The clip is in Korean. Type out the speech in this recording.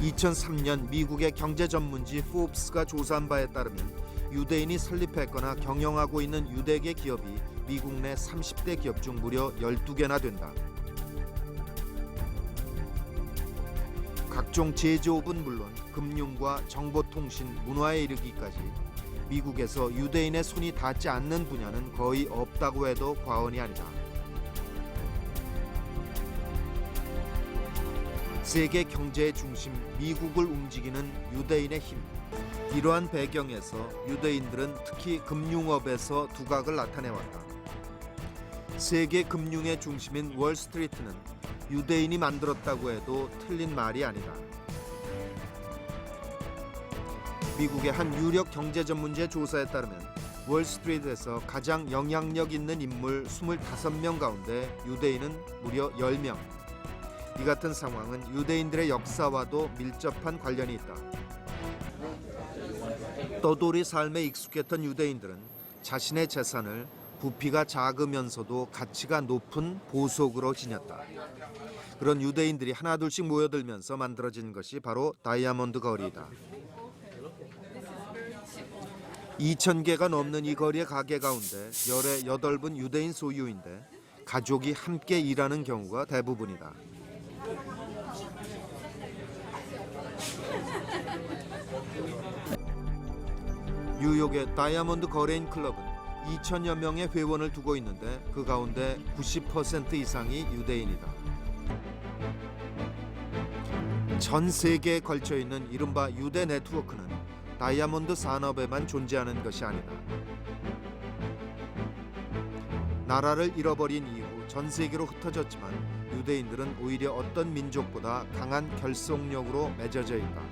2003년 미국의 경제 전문지 포브스가 조사한 바에 따르면 유대인이 설립했거나 경영하고 있는 유대계 기업이 미국 내 30대 기업 중 무려 12개나 된다. 각종 제조업은 물론 금융과 정보통신, 문화에 이르기까지 미국에서 유대인의 손이 닿지 않는 분야는 거의 없다고 해도 과언이 아니다. 세계 경제의 중심 미국을 움직이는 유대인의 힘. 이러한 배경에서 유대인들은 특히 금융업에서 두각을 나타내왔다. 세계 금융의 중심인 월스트리트는 유대인이 만들었다고 해도 틀린 말이 아니다. 미국의 한 유력 경제 전문지의 조사에 따르면 월스트리트에서 가장 영향력 있는 인물 25명 가운데 유대인은 무려 10명. 이 같은 상황은 유대인들의 역사와도 밀접한 관련이 있다. 떠돌이 삶에 익숙했던 유대인들은 자신의 재산을 부피가 작으면서도 가치가 높은 보석으로 지녔다. 그런 유대인들이 하나둘씩 모여들면서 만들어진 것이 바로 다이아몬드 거리이다. 2,000개가 넘는 이 거리의 가게 가운데 열의 8분 유대인 소유인데 가족이 함께 일하는 경우가 대부분이다. 뉴욕의 다이아몬드 거래인 클럽은 2천여 명의 회원을 두고 있는데 그 가운데 90% 이상이 유대인이다. 전 세계에 걸쳐 있는 이른바 유대 네트워크는 다이아몬드 산업에만 존재하는 것이 아니다. 나라를 잃어버린 이후 전 세계로 흩어졌지만 유대인들은 오히려 어떤 민족보다 강한 결속력으로 맺어져 있다.